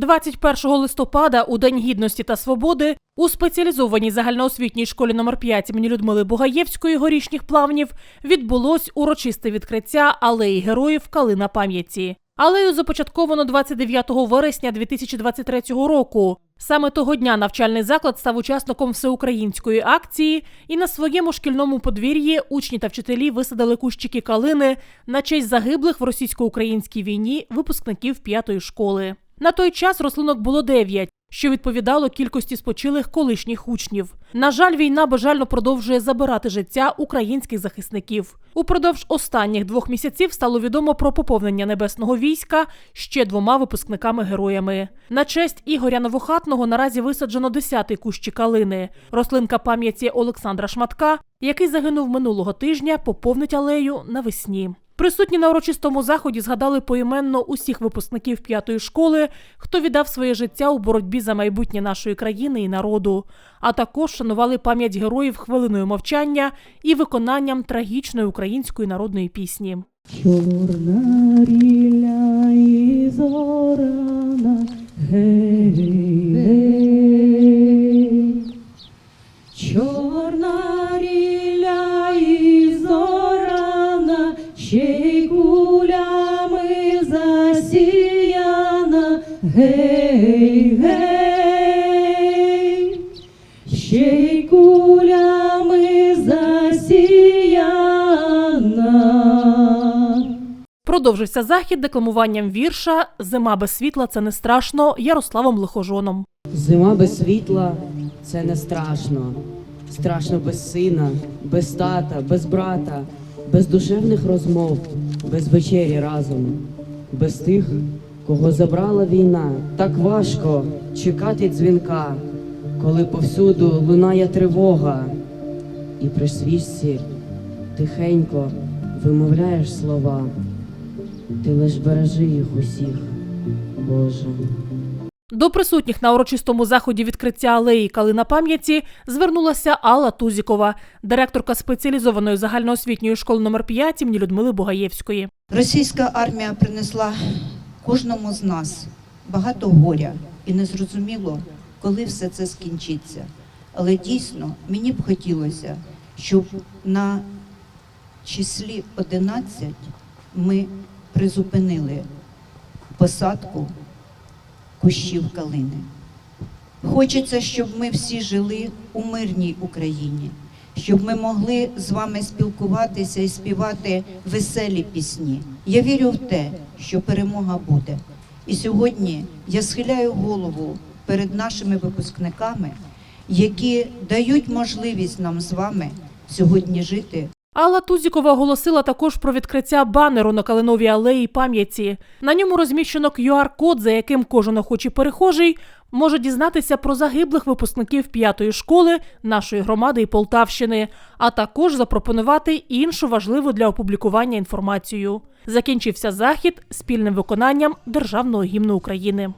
21 листопада, у День гідності та свободи, у спеціалізованій загальноосвітній школі номер 5 імені Людмили Бугаєвської горішніх плавнів відбулось урочисте відкриття алеї героїв Калина пам'яті. Алею започатковано 29 вересня 2023 року. Саме того дня навчальний заклад став учасником всеукраїнської акції, і на своєму шкільному подвір'ї учні та вчителі висадили кущики калини на честь загиблих в російсько-українській війні випускників п'ятої школи. На той час рослинок було дев'ять, що відповідало кількості спочилих колишніх учнів. На жаль, війна бажально продовжує забирати життя українських захисників. Упродовж останніх двох місяців стало відомо про поповнення небесного війська ще двома випускниками-героями. На честь Ігоря Новохатного наразі висаджено 10-й кущі калини. Рослинка пам'яті Олександра Шматка, який загинув минулого тижня, поповнить алею навесні. Присутні на урочистому заході згадали поіменно усіх випускників п'ятої школи, хто віддав своє життя у боротьбі за майбутнє нашої країни і народу, а також шанували пам'ять героїв хвилиною мовчання і виконанням трагічної української народної пісні. Чорна ріля і зорана, гей. Ще й кулями засіяна, гей, гей. Ще й кулями засіяна. Продовжився захід декламуванням вірша Зима без світла це не страшно Ярославом Лихожоном. Зима без світла це не страшно. Страшно без сина, без тата, без брата, без душевних розмов, без вечері разом, без тих, кого забрала війна. Так важко чекати дзвінка, коли повсюду лунає тривога, і при свічці тихенько вимовляєш слова. Ти лиш бережи їх усіх, Боже. До присутніх на урочистому заході відкриття алеї Калина пам'яті звернулася Алла Тузікова, директорка спеціалізованої загальноосвітньої школи номер 5 імені Людмили Бугаєвської. Російська армія принесла кожному з нас багато горя і незрозуміло, коли все це скінчиться. Але дійсно мені б хотілося, щоб на числі 11 ми призупинили посадку кущів калини. Хочеться, щоб ми всі жили у мирній Україні, щоб ми могли з вами спілкуватися і співати веселі пісні. Я вірю в те, що перемога буде. І сьогодні я схиляю голову перед нашими випускниками, які дають можливість нам з вами сьогодні жити Алла Тузікова оголосила також про відкриття банеру на Калиновій алеї пам'яті. На ньому розміщено QR-код, за яким кожен охочий перехожий може дізнатися про загиблих випускників п'ятої школи нашої громади і Полтавщини, а також запропонувати іншу важливу для опублікування інформацію. Закінчився захід спільним виконанням державного гімну України.